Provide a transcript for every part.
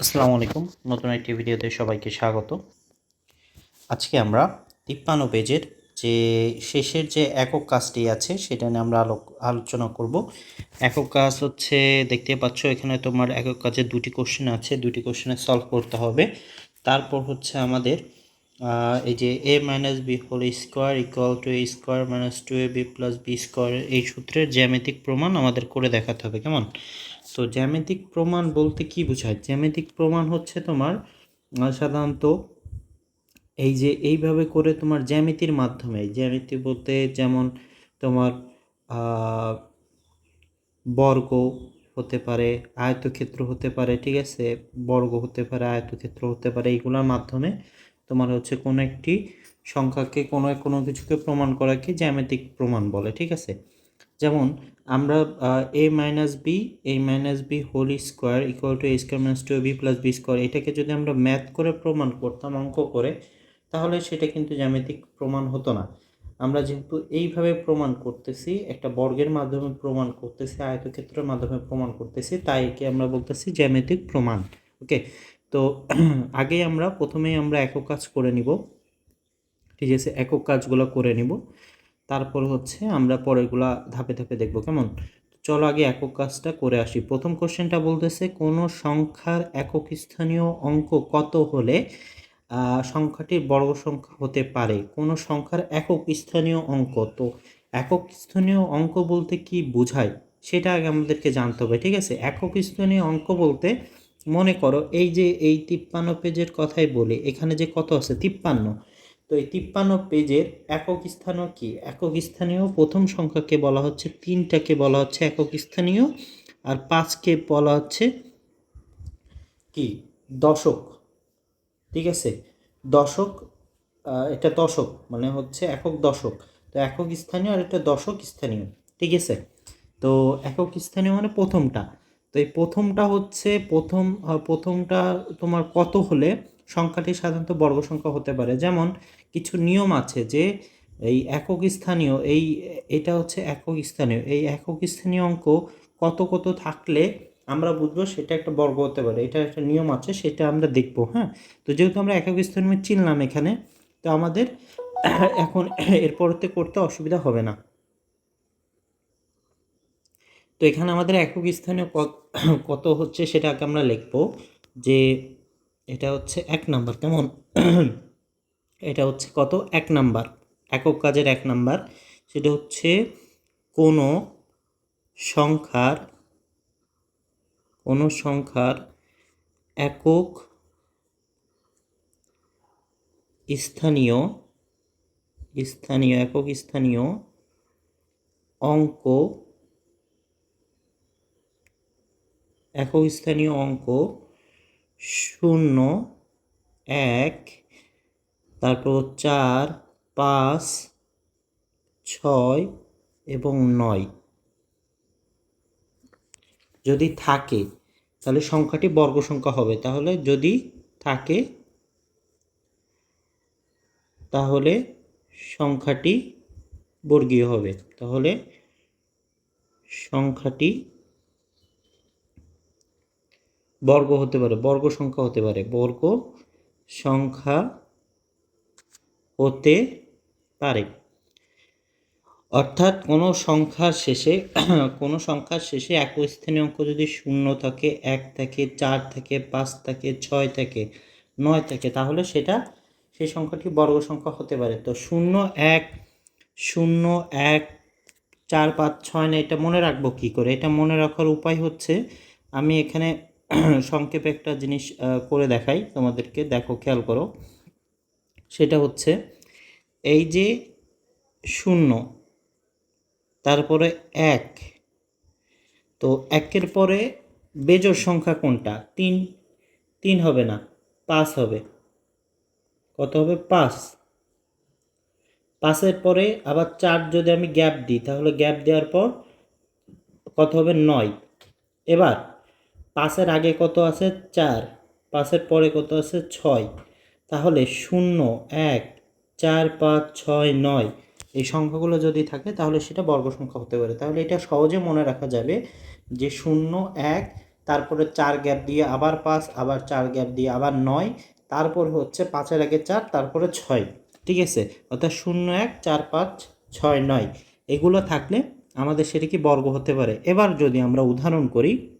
আসসালামু আলাইকুম। নতুন একটি ভিডিওতে সবাইকে স্বাগত। আজকে আমরা তিপ্পান্ন পেজের যে শেষের যে একক কাজটি আছে, সেটা নিয়ে আমরা আলোক আলোচনা করব। একক কাজ হচ্ছে, দেখতে পাচ্ছ, এখানে তোমার একক কাজে দুটি কোশ্চেন আছে, দুটি কোশ্চেনে সলভ করতে হবে। তারপর হচ্ছে আমাদের এই যে A minus B whole square equal to A square minus two A B plus B square এই সূত্রের জ্যামিতিক প্রমাণ আমাদের করে দেখাতে হবে, কেমন? তো জ্যামিতিক প্রমাণ বলতে কি বোঝায়? জ্যামিতিক প্রমাণ হচ্ছে তোমার সাধারণত এই যে এইভাবে করে তোমার জ্যামিতির মাধ্যমে, জ্যামিতি বলতে যেমন তোমার বর্গ হতে পারে, আয়তক্ষেত্র হতে পারে, ঠিক আছে? বর্গ হতে পারে, আয়তক্ষেত্র হতে পারে, এইগুলোর মাধ্যমে তোমার হচ্ছে কোনো একটি সংখ্যাকে কোনো কোনো কিছুকে প্রমাণ করাকে জ্যামিতিক প্রমাণ বলে, ঠিক আছে? যেমন আমরা A minus B A minus B whole square equal to A square minus two B plus B square এটাকে যদি আমরা ম্যাথ করে প্রমাণ করতাম অঙ্ক করে, তাহলে সেটা কিন্তু জ্যামিতিক প্রমাণ হতো না। আমরা যেহেতু এইভাবে প্রমাণ করতেছি, একটা বর্গের মাধ্যমে প্রমাণ করতেছি, আয়তক্ষেত্রের মাধ্যমে প্রমাণ করতেছি, তাই একে আমরা বলতেছি জ্যামিতিক প্রমাণ ওকে তো আগেই আমরা প্রথমেই আমরা একক কাজ করে নিব, ঠিক আছে? একক কাজগুলো করে নিব। তারপর হচ্ছে আমরা পরেরগুলা ধাপে ধাপে দেখব, কেমন? চলো আগে একক কাজটা করে আসি। প্রথম কোশ্চেনটা বলতেছে, কোনো সংখ্যার একক স্থানীয় অঙ্ক কত হলে সংখ্যাটি বর্গ সংখ্যা হতে পারে? কোনো সংখ্যার একক স্থানীয় অঙ্ক? তো একক স্থানীয় অঙ্ক বলতে কি বোঝায়? সেটা আগে আমাদেরকে জানতে হবে, ঠিক আছে? একক স্থানীয় অঙ্ক বলতে, মনে করো এই যে এই তিপ্পান্ন পেজের কথাই বলি, এখানে যে কত আছে? তিপ্পান্ন। এই তিপ্পান্ন পেজের একক স্থানীয় কি? একক স্থানীয় প্রথম সংখ্যাকে বলা হচ্ছে, তিনটাকে বলা হচ্ছে একক স্থানীয়, আর পাঁচকে বলা হচ্ছে কি? দশক। ঠিক আছে? দশক এটা দশক মানে হচ্ছে একক দশক। তো একক স্থানীয় আর এটা দশক স্থানীয়। ঠিক আছে? তো একক স্থানীয় মানে প্রথমটা। তো এই প্রথমটা হচ্ছে, প্রথম প্রথমটা তোমার কত হলে সংখ্যাটি সাধারণত বর্গ সংখ্যা হতে পারে। যেমন, কিছু নিয়ম আছে যে এই একক স্থানীয়, এই, এটা হচ্ছে একক স্থানীয়, এই একক স্থানীয় অঙ্ক কত কত থাকলে আমরা বুঝব সেটা একটা বর্গ হতে পারে। এটা একটা নিয়ম আছে, সেটা আমরা দেখব হ্যাঁ? তো যেহেতু আমরা একক স্থানীয় চিনলাম এখানে, তো আমাদের এখন এরপরতে করতে অসুবিধা হবে না। তো এখানে আমাদের একক স্থানীয় কত- হচ্ছে সেটা আগে আমরা লিখব যে এটা হচ্ছে এক নাম্বার, কেমন? এটা হচ্ছে কত? এক নাম্বার। একক কাজের এক নাম্বার। সেটা হচ্ছে কোনো সংখ্যার কোনো সংখ্যার একক স্থানীয় স্থানীয়, একক স্থানীয় অঙ্ক, একক স্থানীয় অঙ্ক শূন্য, এক, তারপর চার, পাঁচ, ছয় এবং নয়। যদি থাকে, তাহলে সংখ্যাটি বর্গ সংখ্যা হবে। তাহলে যদি থাকে, তাহলে সংখ্যাটি বর্গীয় হবে। তাহলে সংখ্যাটি বর্গ হতে পারে, বর্গ সংখ্যা হতে পারে। বর্গ সংখ্যা হতে পারে। অর্থাৎ কোনো সংখ্যার শেষে, কোনো সংখ্যার শেষে এক স্থানীয় অঙ্ক যদি শূন্য থাকে, এক থাকে, চার থাকে, পাঁচ থাকে, ছয় থাকে, নয় থাকে, তাহলে সেটা, সেই সংখ্যাটি বর্গ সংখ্যা হতে পারে। তো শূন্য এক শূন্য এক, চার, পাঁচ, ছয় না এটা মনে রাখব কী করে? এটা মনে রাখার উপায় হচ্ছে, আমি এখানে সংক্ষেপে একটা জিনিস করে দেখাই তোমাদেরকে। দেখো, খেয়াল করো। সেটা হচ্ছে, এই যে শূন্য, তারপরে এক, তো একের পরে বেজোড় সংখ্যা কোনটা? তিন তিন হবে না, পাঁচ হবে। কত হবে? পাঁচ। পাঁচের পরে আবার চার যদি আমি গ্যাপ দিই, তাহলে গ্যাপ দেওয়ার পর কত হবে? নয়। এবার পাঁচের আগে কত আছে? চার। পাঁচের পরে কত আছে? ছয়। তাহলে শূন্য, এক, চার, পাঁচ, ছয়, নয়। এই সংখ্যাগুলো যদি থাকে, তাহলে সেটা বর্গ সংখ্যা হতে পারে। তাহলে এটা সহজে মনে রাখা যাবে যে শূন্য, এক, তারপরে চার গ্যাপ দিয়ে আবার পাঁচ, আবার চার গ্যাপ দিয়ে আবার নয়, তারপর হচ্ছে পাঁচের আগে চার, তারপরে ছয়। ঠিক আছে? অর্থাৎ শূন্য, এক, চার, পাঁচ, ছয়, নয়। এগুলো থাকলে আমাদের সেটা কি বর্গ হতে পারে? এবার যদি আমরা উদাহরণ করি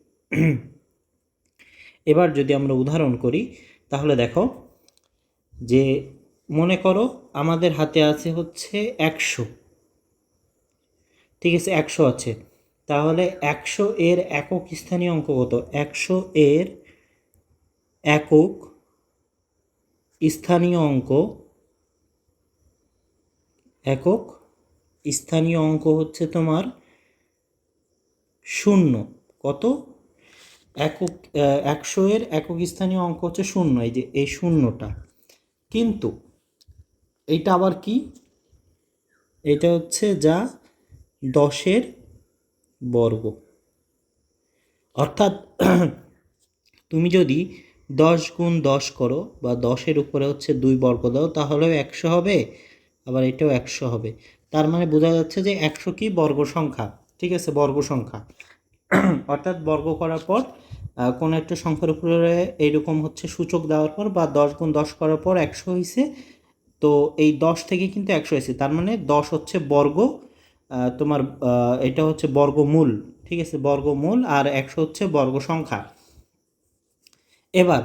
এবার যদি আমরা উদাহরণ করি, তাহলে দেখো যে মনে করো আমাদের হাতে আছে হচ্ছে একশো। ঠিক আছে, একশো আছে। তাহলে একশো এর একক স্থানীয় অঙ্ক কত? একশো এর একক স্থানীয় অঙ্ক, একক স্থানীয় অঙ্ক হচ্ছে তোমার শূন্য। কত? একক একশো এর একক স্থানীয় অঙ্ক হচ্ছে শূন্য, এই যে এই শূন্যটা। কিন্তু এইটা আবার কি? এটা হচ্ছে যা দশের বর্গ। অর্থাৎ তুমি যদি দশ গুণ দশ করো বা দশের উপরে হচ্ছে দুই বর্গ দাও, তাহলেও একশো হবে, আবার এটাও একশো হবে। তার মানে বোঝা যাচ্ছে যে একশো কি? বর্গ সংখ্যা, ঠিক আছে? বর্গ সংখ্যা। অর্থাৎ বর্গ করার পর কোনো একটা সংখ্যার উপরে এইরকম হচ্ছে সূচক দেওয়ার পর বা দশ গুণ দশ করার পর একশো হয়েছে তো এই দশ থেকে কিন্তু একশো হয়েছে তার মানে দশ হচ্ছে বর্গ তোমার এটা হচ্ছে বর্গমূল, ঠিক আছে? বর্গমূল আর একশো হচ্ছে বর্গ সংখ্যা। এবার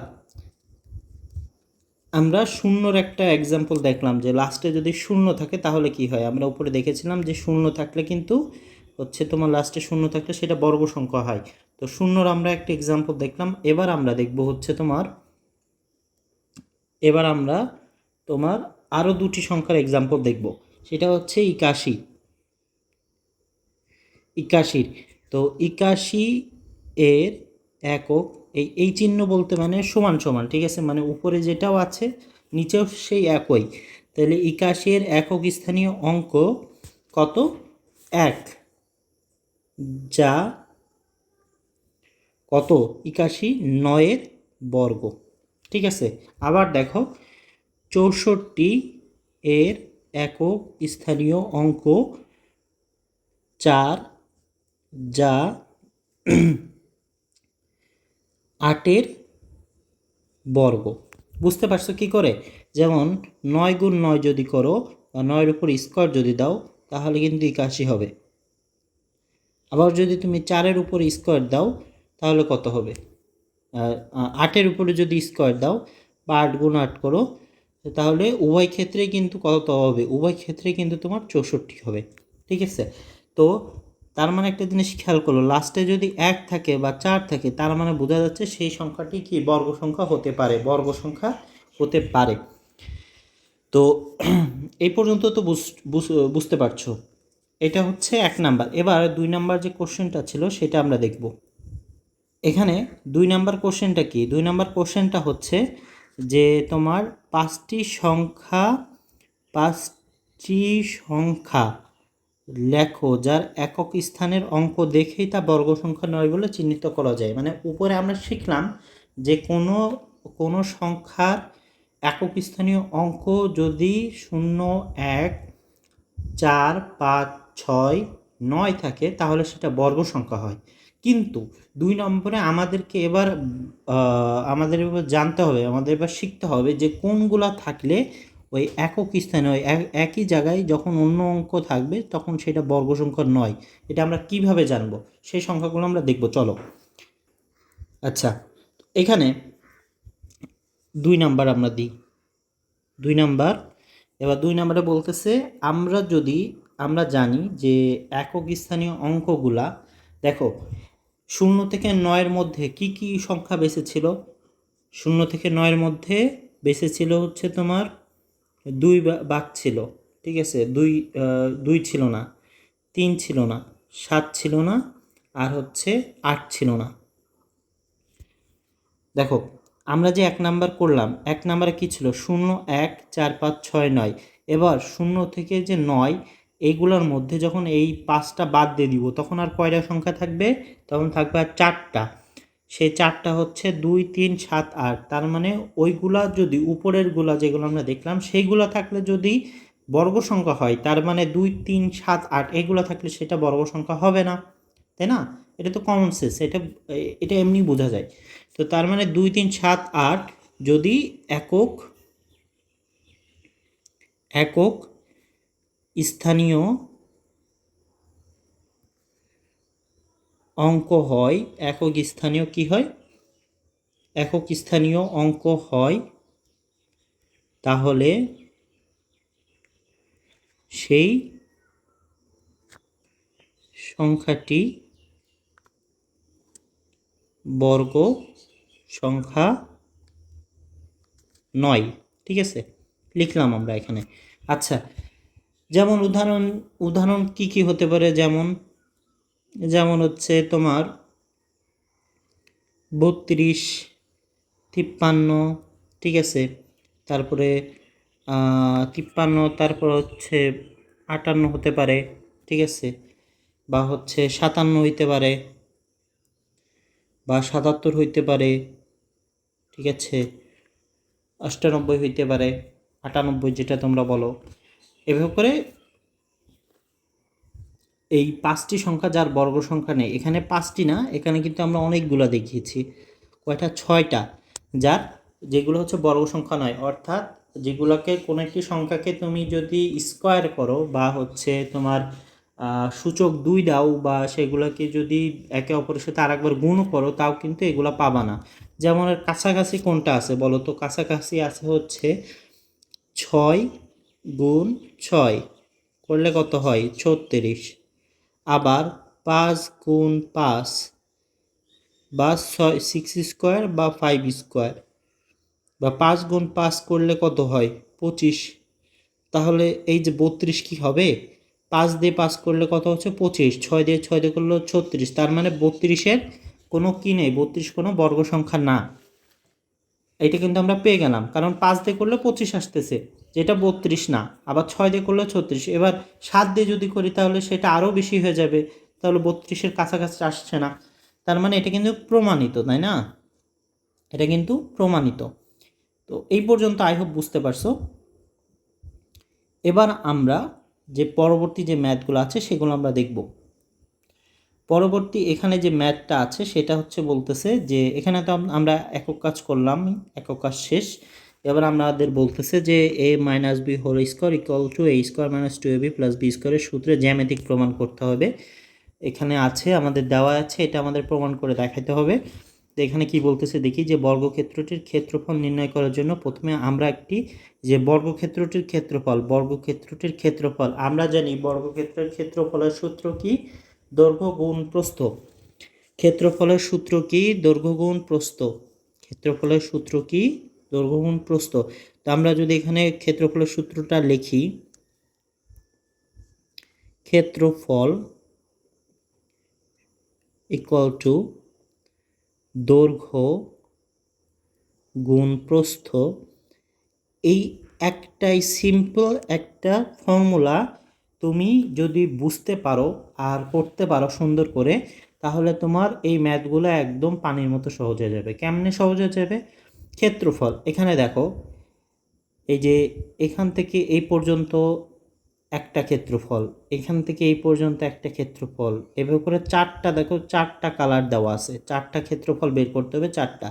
আমরা শূন্যর একটা এক্সাম্পল দেখলাম যে লাস্টে যদি শূন্য থাকে তাহলে কি হয়? আমরা উপরে দেখেছিলাম যে শূন্য থাকলে কিন্তু হচ্ছে তোমার লাস্টে শূন্য থাকলে সেটা বর্গ সংখ্যা হয়। তো শূন্যর আমরা একটা এক্সাম্পল দেখলাম, এবার আমরা দেখব হচ্ছে তোমার, এবার আমরা তোমার আরও দুটি সংখ্যার এক্সাম্পল দেখব। সেটা হচ্ছে একাশি। একাশির, তো একাশি এর একক, এই এই চিহ্ন বলতে মানে সমান সমান, ঠিক আছে? মানে উপরে যেটাও আছে, নিচেও সেই একই। তাহলে একাশি একক স্থানীয় অঙ্ক কত? এক। যা কত? একাশি নয়ের বর্গ। ঠিক আছে? আবার দেখো, চৌষট্টি এর একক স্থানীয় অঙ্ক চার যা আটের বর্গ। বুঝতে পারছ কি করে? যেমন নয় গুণ নয় যদি করো, বা নয়ের উপর স্কোয়ার যদি দাও, তাহলে কিন্তু একাশি হবে। আবার যদি তুমি চারের উপর স্কোয়ার দাও, তাহলে কত হবে? আটের উপরে যদি স্কোয়ার দাও বা আট গুণ আট করো, তাহলে উভয় ক্ষেত্রে কিন্তু কত হবে? উভয় ক্ষেত্রে কিন্তু তোমার চৌষট্টি হবে। ঠিক আছে? তো তার মানে একটা জিনিস খেয়াল করল লাস্টে যদি এক থাকে বা চার থাকে, তার মানে বোঝা যাচ্ছে সেই সংখ্যাটি কি বর্গ সংখ্যা হতে পারে, বর্গ সংখ্যা হতে পারে। তো এই পর্যন্ত তো বুঝ- বুঝ- বুঝতে পারছ। এটা হচ্ছে এক নাম্বার। এবার দুই নাম্বার যে কোশ্চেনটা ছিল সেটা আমরা দেখব। এখানে দুই নাম্বার কোশ্চেনটা কি? দুই নাম্বার কোশ্চেনটা হচ্ছে যে তোমার পাঁচটি সংখ্যা পাঁচটি সংখ্যা লেখো যার একক স্থানের অঙ্ক দেখেই তা বর্গ সংখ্যা নয় বলে চিহ্নিত করা যায়। মানে উপরে আমরা শিখলাম যে কোনো কোনো সংখ্যার একক স্থানীয় অঙ্ক যদি শূন্য, এক, চার, পাঁচ ছয়, নয় থাকে, তাহলে সেটা বর্গ সংখ্যা হয়। কিন্তু দুই নম্বরে আমাদেরকে এবার আমাদের এবার জানতে হবে, আমাদের এবার শিখতে হবে যে কোনগুলা থাকলে ওই একক স্থানে, ওই এক- একই জায়গায় যখন অন্য অঙ্ক থাকবে তখন সেটা বর্গ সংখ্যা নয়। এটা আমরা কীভাবে জানব? সেই সংখ্যাগুলো আমরা দেখব, চলো। আচ্ছা এখানে দুই নাম্বার আমরা দিই। দুই নাম্বার, এবার দুই নাম্বারে বলতেছে, আমরা যদি আমরা জানি যে একক স্থানীয় অঙ্কগুলা, দেখো, শূন্য থেকে নয়ের মধ্যে কি কি সংখ্যা বেঁচে ছিল শূন্য থেকে নয়ের মধ্যে বেঁচে ছিল হচ্ছে তোমার দুই বা- বাঘ ছিল, ঠিক আছে? দুই দুই ছিল না, তিন ছিল না, সাত ছিল না, আর হচ্ছে আট ছিল না। দেখো, আমরা যে এক নাম্বার করলাম, এক নাম্বারে কী ছিল? শূন্য, এক, চার, পাঁচ, ছয়, নয়। এবার শূন্য থেকে যে নয় এইগুলোর মধ্যে যখন এই পাঁচটা বাদ দিয়ে দিব, তখন আর কয়টা সংখ্যা থাকবে? তখন থাকবে আর চারটা। সে চারটা হচ্ছে দুই, তিন, সাত, আট। তার মানে ওইগুলা যদি উপরেরগুলা যেগুলো আমরা দেখলাম, সেইগুলো থাকলে যদি বর্গ সংখ্যা হয়, তার মানে দুই, তিন, সাত, আট এগুলো থাকলে সেটা বর্গ সংখ্যা হবে না। তাই না? এটা তো কমন সেন্স এটা এটা এমনি বোঝা যায়। তো তার মানে দুই, তিন, সাত, আট যদি একক একক স্থানীয় অঙ্ক হয়, একক স্থানীয় কি হয়? একক স্থানীয় অঙ্ক হয়, তাহলে সেই সংখ্যাটি বর্গ সংখ্যা নয়, ঠিক আছে? লিখলাম আমরা এখানে। আচ্ছা যেমন উদাহরণ উদাহরণ কি কি হতে পারে? যেমন যেমন হচ্ছে তোমার বত্রিশ, তিপ্পান্ন, ঠিক আছে? তারপরে তিপ্পান্ন, তারপর হচ্ছে আটান্ন হতে পারে, ঠিক আছে? বা হচ্ছে সাতান্ন হইতে পারে, বা সাতাত্তর হইতে পারে, ঠিক আছে? অষ্টানব্বই হইতে পারে, আটানব্বই যেটা তোমরা বলো। এভাবে করে এই পাঁচটি সংখ্যা যার বর্গ সংখ্যা নেই, এখানে পাঁচটি না, এখানে কিন্তু আমরা অনেকগুলো দেখিয়েছি, কয়টা? ছয়টা, যার যেগুলো হচ্ছে বর্গ সংখ্যা নয়, অর্থাৎ যেগুলোকে কোনো একটি সংখ্যাকে তুমি যদি স্কোয়ার করো বা হচ্ছে তোমার সূচক দুই দাও বা সেগুলোকে যদি একে অপরের সাথে আরেকবার গুণ করো, তাও কিন্তু এগুলো পাবা না। যেমন কাছাকাছি কোনটা আছে বলো তো? কাছাকাছি আছে হচ্ছে ছয় গুণ ছয় করলে কত হয়? ছত্রিশ। আবার পাঁচ গুণ পাঁচ বা ছয় সিক্স স্কোয়ার বা ফাইভ স্কোয়ার বা পাঁচ গুণ পাঁচ করলে কত হয়? পঁচিশ। তাহলে এই যে বত্রিশ কি হবে? পাঁচ দিয়ে পাঁচ করলে কত হচ্ছে? পঁচিশ। ছয় দিয়ে ছয় দিয়ে করলে ছত্রিশ। তার মানে বত্রিশের কোনো কি নেই? বত্রিশ কোনো বর্গ সংখ্যা না। এটা কিন্তু আমরা পেয়ে গেলাম। কারণ পাঁচ দিয়ে করলে পঁচিশ আসতেছে। যেটা বত্রিশ না। আবার ছয় দিয়ে করলে ছত্রিশ। এবার সাত দিয়ে যদি করি তাহলে সেটা আরও বেশি হয়ে যাবে। তাহলে বত্রিশের কাছাকাছি আসছে না। তার মানে এটা কিন্তু প্রমাণিত, তাই না? এটা কিন্তু প্রমাণিত। তো এই পর্যন্ত আই হোপ বুঝতে পারছ। এবার আমরা যে পরবর্তী যে ম্যাথগুলো আছে সেগুলো আমরা দেখব। পরবর্তী এখানে যে ম্যাথটা আছে, সেটা হচ্ছে বলতেছে যে, এখানে তো আমরা একক কাজ করলাম, একক কাজ শেষ। এবার আমাদের বলতেছে যে A minus B whole square equal to A square minus two A B plus B স্কোয়ারের সূত্রে জ্যামিতিক প্রমাণ করতে হবে। এখানে আছে, আমাদের দেওয়া আছে, এটা আমাদের প্রমাণ করে দেখাতে হবে। তো এখানে কি বলতেছে দেখি যে, বর্গক্ষেত্রটির ক্ষেত্রফল নির্ণয় করার জন্য প্রথমে আমরা একটি, যে বর্গক্ষেত্রটির ক্ষেত্রফল বর্গক্ষেত্রটির ক্ষেত্রফল, আমরা জানি বর্গক্ষেত্রের ক্ষেত্রফলের সূত্র কি? দৈর্ঘ্য গুণ প্রস্থ। ক্ষেত্রফলের সূত্র কি? দৈর্ঘ্য গুণ প্রস্থ। ক্ষেত্রফলের সূত্র কি? দৈর্ঘ্য গুণ প্রস্থ। তো আমরা যদি এখানে ক্ষেত্রফলের সূত্রটা লিখি, ক্ষেত্রফল ইকুয়াল টু দৈর্ঘ্য গুণ প্রস্থ। এই একটাই সিম্পল একটা ফর্মুলা তুমি যদি বুঝতে পারো আর করতে পারো সুন্দর করে, তাহলে তোমার এই ম্যাথগুলো একদম পানির মতো সহজ হয়ে যাবে। কেমনে সহজ হয়ে যাবে? ক্ষেত্রফল। এখানে দেখো, এই যে এখান থেকে এই পর্যন্ত একটা ক্ষেত্রফল, এখান থেকে এই পর্যন্ত একটা ক্ষেত্রফল, এভাবে করে চারটা দেখো, চারটা কালার দেওয়া আছে। চারটা ক্ষেত্রফল বের করতে হবে, চারটা।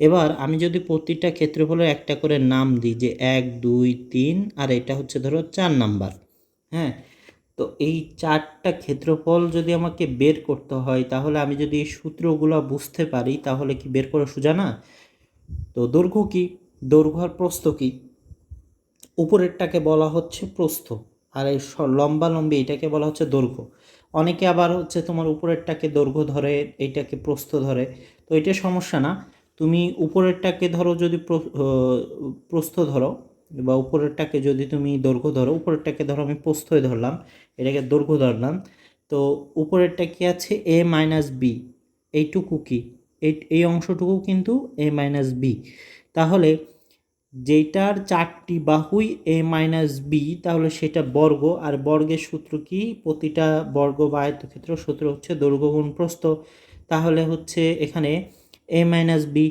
এবার আমি যদি প্রতিটা ক্ষেত্রফলের একটা করে নাম দিই, যে এক, দুই, তিন, আর এটা হচ্ছে ধরো চার নাম্বার। হ্যাঁ? তো এই চারটা ক্ষেত্রফল যদি আমাকে বের করতে হয়, তাহলে আমি যদি এই সূত্রগুলো বুঝতে পারি, তাহলে কি বের করা সোজা না? তো দৈর্ঘ্য কি? দৈর্ঘ্য আর প্রস্থ কি? উপরেরটাকে বলা হচ্ছে প্রস্থ, আর এই লম্বা লম্বি এটাকে বলা হচ্ছে দৈর্ঘ্য। অনেকে আবার হচ্ছে তোমার উপরেরটাকে দৈর্ঘ্য ধরে এইটাকে প্রস্থ ধরে। তো এটা সমস্যা না। তুমি উপরেরটাকে ধরো যদি প্র- প্রস্থ ধরো বা উপরেরটাকে যদি তুমি দৈর্ঘ্য ধরো, উপরেরটাকে ধরো আমি প্রস্থই ধরলাম, এটাকে দৈর্ঘ্য ধরলাম, তো উপরেরটা কি আছে? এ মাইনাস বি এইটুকু কি? এই এই অংশটুকু কিন্তু এ মাইনাস বি তাহলে যেটার চারটি বাহুই এ মাইনাস বি তাহলে সেটা বর্গ, আর বর্গের সূত্র কি? প্রতিটা বর্গ বা আয়তক্ষেত্র সূত্র হচ্ছে দৈর্ঘ্য গুণ প্রস্থ। তাহলে হচ্ছে এখানে এ মাইনাস বি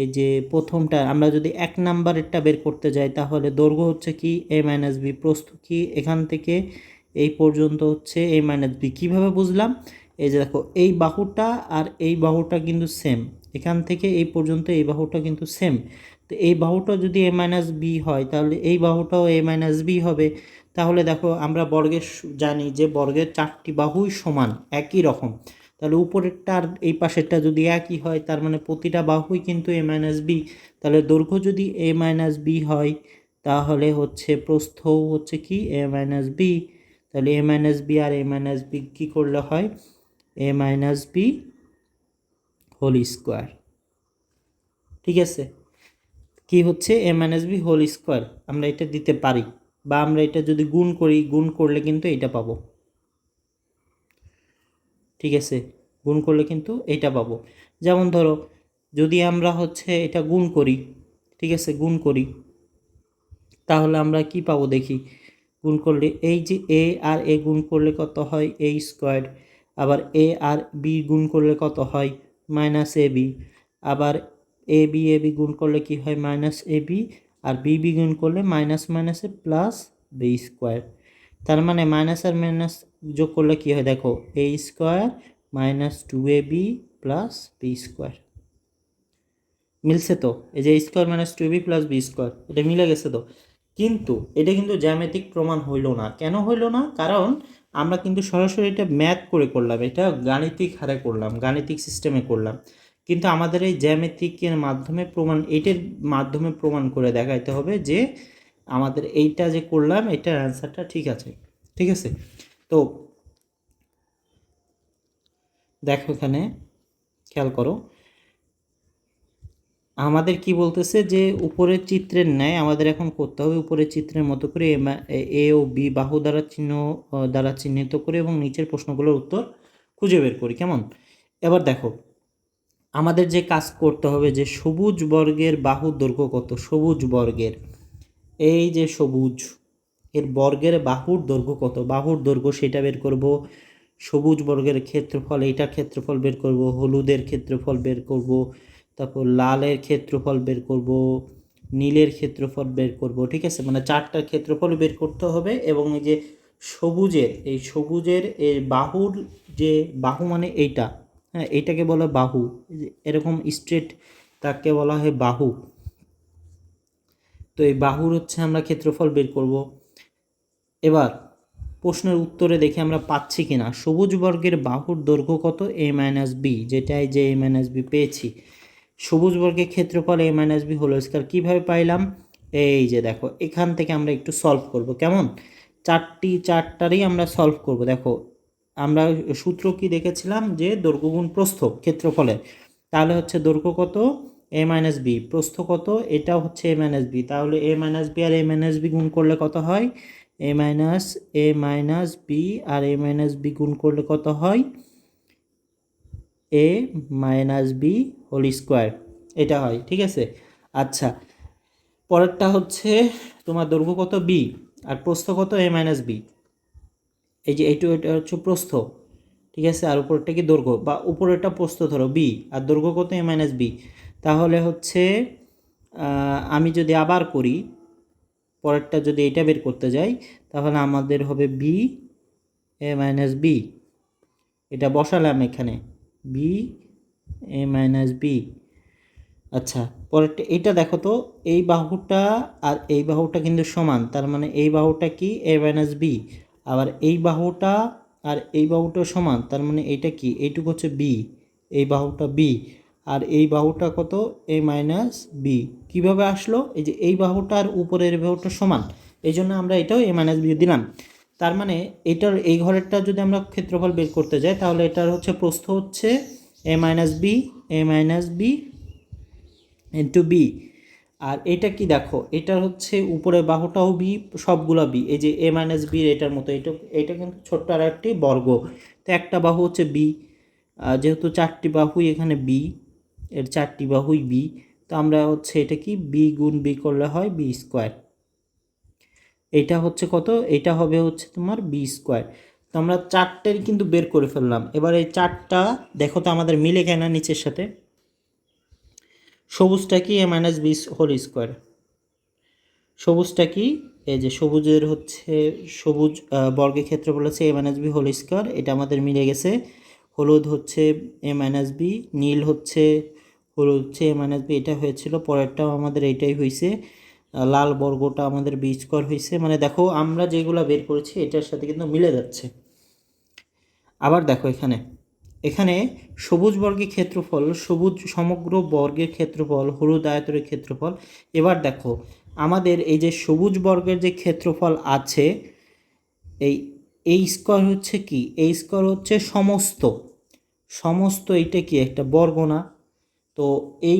এই যে প্রথমটা, আমরা যদি এক নাম্বারেরটা বের করতে যাই, তাহলে দৈর্ঘ্য হচ্ছে কি? এ মাইনাস বি প্রস্থ কি? এখান থেকে এই পর্যন্ত হচ্ছে এ মাইনাস বি কীভাবে বুঝলাম? এই যে দেখো, এই বাহুটা আর এই বাহুটা কিন্তু সেম এখান থেকে এই পর্যন্ত এই বাহুটা কিন্তু সেম তো এই বাহুটা যদি এ মাইনাস বি হয়, তাহলে এই বাহুটাও এ মাইনাস বি হবে। তাহলে দেখো, আমরা বর্গের জানি যে বর্গের চারটি বাহুই সমান, একই রকম। তাহলে উপরেরটা আর এই পাশেরটা যদি একই হয়, তার মানে প্রতিটা বাহুই কিন্তু এ মাইনাস বি তাহলে দৈর্ঘ্য যদি এ মাইনাস বি হয়, তাহলে হচ্ছে প্রস্থও হচ্ছে কি? এ মাইনাস বি তাহলে এ মাইনাস বি আর এ মাইনাস বি কী করলে হয়? A minus B whole square ঠিক আছে? কি হচ্ছে? A minus B whole square আমরা এটা দিতে পারি। বা আমরা এটা যদি গুণ করি, গুণ করলে কিন্তু এটা পাবো। ঠিক আছে? গুণ করলে কিন্তু এটা পাবো। যেমন ধরো, যদি আমরা হচ্ছে এটা গুণ করি, ঠিক আছে? গুণ করি, তাহলে আমরা কি পাবো দেখি? গুণ করলে এই যে এ আর এ গুণ করলে কত হয়? এ স্কোয়ার আবার এ আর বি গুণ করলে কত হয়? মাইনাস এ বি আবার এ বি এ বি গুণ করলে কি হয়? মাইনাস এ বি আর বি বি গুণ করলে মাইনাস মাইনাসে প্লাস বি স্কোয়ার তার মানে মাইনাস আর মাইনাস যোগ করলে কি হয়? দেখো A square minus two A B plus B square মিলছে তো? এই যে square minus two B plus B square এটা মিলে গেছে তো? কিন্তু এটা কিন্তু জ্যামিতিক প্রমাণ হইল না। কেন হইল না? কারণ আমরা কিন্তু সরাসরি এটা ম্যাথ করে করলাম, এটা গাণিতিক হারে করলাম, গাণিতিক সিস্টেমে করলাম। কিন্তু আমাদের এই জ্যামিতিকের মাধ্যমে প্রমাণ এইটার মাধ্যমে প্রমাণ করে দেখাইতে হবে যে আমাদের এইটা যে করলাম এটার অ্যান্সারটা ঠিক আছে। ঠিক আছে? তো দেখো এখানে, খেয়াল করো। আমাদের কি বলতেছে যে, উপরের চিত্রের ন্যায় আমাদের এখন করতে হবে উপরের চিত্রের মতো করে এ ও বি বাহু দ্বারা চিহ্ন দ্বারা চিহ্নিত করে এবং নিচের প্রশ্নগুলোর উত্তর খুঁজে বের করি। কেমন? এবার দেখো, আমাদের যে কাজ করতে হবে যে সবুজ বর্গের বাহুর দৈর্ঘ্য কত? সবুজ বর্গের। এই যে সবুজ, এর বর্গের বাহুর দৈর্ঘ্য কত? বাহুর দৈর্ঘ্য সেটা বের করব, সবুজ বর্গের ক্ষেত্রফল, এইটা ক্ষেত্রফল বের করব, হলুদের ক্ষেত্রফল বের করব, তারপর লালের ক্ষেত্রফল বের করব, নীলের ক্ষেত্রফল বের করব, ঠিক আছে? মানে চারটার ক্ষেত্রফল বের করতে হবে এবং এই যে সবুজের, এই সবুজের এই বাহুর যে বাহু মানে এইটা হ্যাঁ এইটাকে বলা বাহু এরকম স্ট্রেট তাকে বলা হয় বাহু। তো এই বাহুর হচ্ছে আমরা ক্ষেত্রফল বের করব। এবার প্রশ্নের উত্তরে দেখে আমরা পাচ্ছি কিনা। সবুজ বর্গের বাহুর দৈর্ঘ্য কত? এ মাইনাস বি যেটাই যে এ মাইনাস বি পেয়েছি। সবুজ বর্গের ক্ষেত্রফল A minus B whole square কীভাবে পাইলাম? এই যে দেখো, এখান থেকে আমরা একটু সলভ করব। কেমন? চারটি চারটারই আমরা সলভ করব। দেখো, আমরা সূত্র কি দেখেছিলাম? যে দৈর্ঘ্য গুণ প্রস্থ ক্ষেত্রফলে তাহলে হচ্ছে দৈর্ঘ্য কত? এ মাইনাস বি প্রস্থ কত? এটা হচ্ছে এ মাইনাস বি তাহলে এ মাইনাস বি আর এ মাইনাস বি গুণ করলে কত হয়? A minus A minus B R A minus B গুণ করলে কত হয়? A minus B whole square এটা হয়, ঠিক আছে? আচ্ছা পরেরটা হচ্ছে তোমার দৈর্ঘ্য কত? বি আর প্রস্থ কত? এ মাইনাস বি এই যে এইটু, এটা হচ্ছে প্রস্থ, ঠিক আছে? আর উপরেরটা কি দৈর্ঘ্য? বা উপরেরটা প্রস্থ ধরো বি আর দৈর্ঘ্য কত? এ মাইনাস বি তাহলে হচ্ছে আমি যদি আবার করি, পরেরটা যদি এটা বের করতে যাই, তাহলে আমাদের হবে বি এ মাইনাস বি এটা বসালাম এখানে। বি এ মাইনাস বি আচ্ছা পরেরটা এইটা দেখো তো, এই বাহুটা আর এই বাহুটা কিন্তু সমান, তার মানে এই বাহুটা কি এ মাইনাস বি আবার এই বাহুটা আর এই বাহুটা সমান, তার মানে এইটা কি? এইটুকু হচ্ছে বি এই বাহুটা বি আর এই বাহুটা কত? এ মাইনাস বি কীভাবে আসলো? এই যে এই বাহুটা আর উপরের বাহুটা সমান। এই জন্য আমরা এটাও এ মাইনাস বি দিলাম। তার মানে এটার এই ঘরেরটা যদি আমরা ক্ষেত্রফল বের করতে যাই, তাহলে এটার হচ্ছে প্রস্থ হচ্ছে A minus B A minus B into B আর এটা কি দেখো? এটা হচ্ছে উপরে বাহুটাও বি সবগুলা বি এই যে এ মাইনাস বি এটার মতো, এটা এটা কিন্তু ছোট্ট আর একটি বর্গ। তো একটা বাহু হচ্ছে বি যেহেতু চারটি বাহুই এখানে বি এর চারটি বাহুই বি তো আমরা হচ্ছে এটা কি? বি গুণ বি করলে হয় বি স্কোয়ার এটা হচ্ছে কত? এটা হবে হচ্ছে তোমার বি স্কোয়ার তো আমরা চারটের কিন্তু বের করে ফেললাম। এবার এই চারটা, দেখো তো আমাদের মিলে কেনা নিচের সাথে? সবুজটা কি? A minus B whole square সবুজটা কি? এই যে সবুজের হচ্ছে, সবুজ বর্গের ক্ষেত্রে বলেছে A minus B whole square এটা আমাদের মিলে গেছে। হলুদ হচ্ছে এ মাইনাস বি নীল হচ্ছে হলুদ হচ্ছে এ মাইনাস বি এটা হয়েছিল, পরেরটাও আমাদের এইটাই হয়েছে লাল বর্গটা আমাদের বি স্কোয়ার হয়েছে মানে দেখো, আমরা যেগুলো বের করেছি, এটার সাথে কিন্তু মিলে যাচ্ছে। আবার দেখো এখানে। এখানে সবুজ বর্গের ক্ষেত্রফল, সবুজ সমগ্র বর্গের ক্ষেত্রফল, হলুদ আয়তনের ক্ষেত্রফল। এবার দেখো, আমাদের এই যে সবুজ বর্গের যে ক্ষেত্রফল আছে, এই এই স্কোয়ার হচ্ছে কি? এই স্কোয়ার হচ্ছে সমস্ত। সমস্ত এইটা কি? একটা বর্গ না। তো এই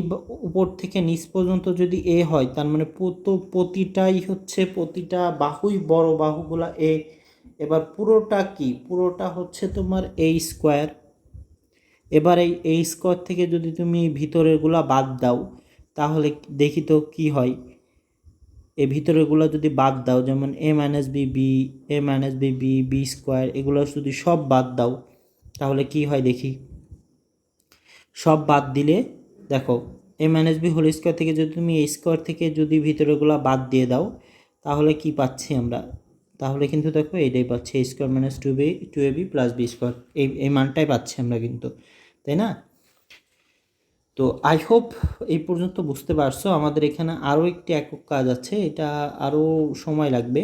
উপর থেকে নিচ পর্যন্ত যদি এ হয়, তার মানে প্রতিটাই হচ্ছে প্রতিটা বাহুই বড় বাহুগুলা এ এবার পুরোটা কি? পুরোটা হচ্ছে তোমার এই স্কোয়ার এবার এই এই স্কোয়ার থেকে যদি তুমি ভিতরেরগুলা বাদ দাও, তাহলে দেখি তো কি হয়। এই ভিতরেরগুলো যদি বাদ দাও, যেমন A minus B B A minus B B B square এগুলো যদি সব বাদ দাও, তাহলে কি হয় দেখি? সব বাদ দিলে দেখো A minus B whole square থেকে যদি তুমি এই স্কোয়ার থেকে যদি ভিতরেগুলো বাদ দিয়ে দাও, তাহলে কি পাচ্ছি আমরা? তাহলে কিন্তু দেখো এইটাই পাচ্ছি A square minus two B two A B plus B square এই এই মানটাই পাচ্ছি আমরা কিন্তু, তাই না? তো আই হোপ এই পর্যন্ত বুঝতে পারছ। আমাদের এখানে আরও একটি একক কাজ আছে, এটা আরও সময় লাগবে।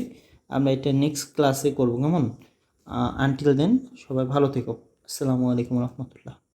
আমরা এটা নেক্সট ক্লাসে করব, কেমন? আনটিল দেন সবাই ভালো থেকো। আসসালামু আলাইকুম রহমতুল্লাহ।